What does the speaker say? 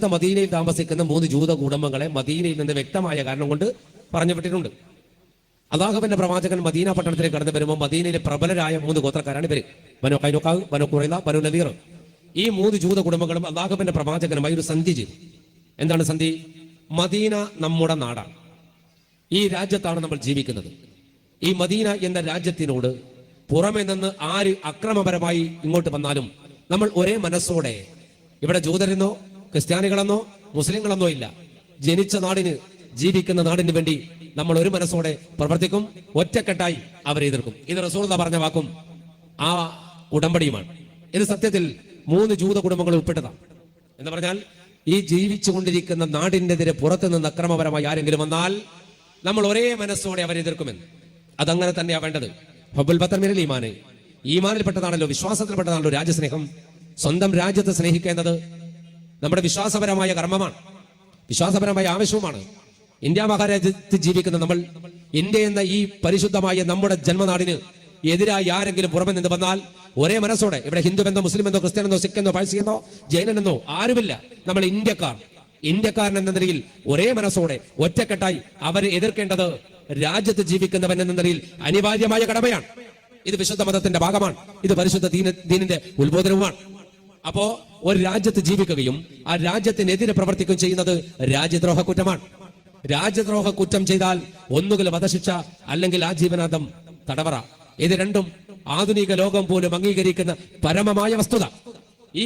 മദീനയിൽ താമസിക്കുന്ന മൂന്ന് ജൂത കുടുംബങ്ങളെ മദീനയിൽ നിന്ന് വ്യക്തമായ കാരണം കൊണ്ട് പറഞ്ഞു വിട്ടിട്ടുണ്ട് അള്ളാഹുവിന്റെ പ്രവാചകൻ മദീന പട്ടണത്തിലേക്ക് കടന്നു വരുമ്പോൾ മദീനയിലെ പ്രബലരായ മൂന്ന് ഗോത്രക്കാരാണ് ഇവർ. ബനു കൈനുക്കാവ് ബനു കുറൈല ബനു നദീർ ഈ മൂന്ന് ജൂത കുടുംബങ്ങളും അള്ളാഹുവിന്റെ പ്രവാചകനുമായി ഒരു സന്ധി ചെയ്തു. എന്താണ് സന്ധി? മദീന നമ്മുടെ നാടാണ്. ഈ രാജ്യത്താണ് നമ്മൾ ജീവിക്കുന്നത്. ഈ മദീന എന്ന രാജ്യത്തിനോട് പുറമെ നിന്ന് ആര് അക്രമപരമായി ഇങ്ങോട്ട് വന്നാലും നമ്മൾ ഒരേ മനസ്സോടെ ഇവിടെ ജൂതരെന്നോ ക്രിസ്ത്യാനികളെന്നോ മുസ്ലിങ്ങളെന്നോ ഇല്ല. ജനിച്ച നാടിന് ജീവിക്കുന്ന നാടിന് വേണ്ടി നമ്മൾ ഒരു മനസ്സോടെ പ്രവർത്തിക്കും. ഒറ്റക്കെട്ടായി അവരെ എതിർക്കും. ഇത് റസൂർദ പറഞ്ഞ വാക്കും ആ ഉടമ്പടിയുമാണ്. ഇത് സത്യത്തിൽ മൂന്ന് ജൂത കുടുംബങ്ങൾ ഉൾപ്പെട്ടതാണ്. എന്ന് പറഞ്ഞാൽ ഈ ജീവിച്ചുകൊണ്ടിരിക്കുന്ന നാടിനെതിരെ പുറത്തു നിന്ന് അക്രമപരമായി ആരെങ്കിലും വന്നാൽ നമ്മൾ ഒരേ മനസ്സോടെ അവരെ എതിർക്കുമെന്ന്. അതങ്ങനെ തന്നെയാ വേണ്ടത്. ഹബുൽ ബത്തമിനിൽ ഈമാന്. ഈമാനിൽപ്പെട്ടതാണല്ലോ വിശ്വാസത്തിൽപ്പെട്ടതാണല്ലോ രാജ്യസ്നേഹം. സ്വന്തം രാജ്യത്തെ സ്നേഹിക്കേണ്ടത് നമ്മുടെ വിശ്വാസപരമായ കർമ്മമാണ്. വിശ്വാസപരമായ ആവശ്യവുമാണ്. ഇന്ത്യ മഹാരാജ്യത്ത് ജീവിക്കുന്ന നമ്മൾ ഇന്ത്യ എന്ന ഈ പരിശുദ്ധമായ നമ്മുടെ ജന്മനാടിന് എതിരായി ആരെങ്കിലും പുറമെ നിന്ന് വന്നാൽ ഒരേ മനസ്സോടെ ഇവിടെ ഹിന്ദു എന്നോ മുസ്ലിം എന്നോ ജൈനൻ എന്നോ ആരുമില്ല. നമ്മൾ ഇന്ത്യക്കാർ. ഇന്ത്യക്കാരൻ എന്ന നിലയിൽ ഒരേ മനസ്സോടെ ഒറ്റക്കെട്ടായി അവരെ എതിർക്കേണ്ടത് രാജ്യത്ത് ജീവിക്കുന്നവൻ എന്ന നിലയിൽ അനിവാര്യമായ കടമയാണ്. ഇത് വിശുദ്ധ മതത്തിന്റെ ഭാഗമാണ്. ഇത് പരിശുദ്ധ ദീന ദീനിന്റെ ഉത്ബോധനവുമാണ്. അപ്പോ ഒരു രാജ്യത്ത് ജീവിക്കുകയും ആ രാജ്യത്തിനെതിരെ പ്രവർത്തിക്കുകയും ചെയ്യുന്നത് രാജ്യദ്രോഹ കുറ്റമാണ് രാജ്യദ്രോഹ കുറ്റം ചെയ്താൽ ഒന്നുകിൽ വധശിക്ഷ അല്ലെങ്കിൽ ആജീവനാന്തം തടവറ. ഇത് രണ്ടും ആധുനിക ലോകം പോലും അംഗീകരിക്കുന്ന പരമമായ വസ്തുത.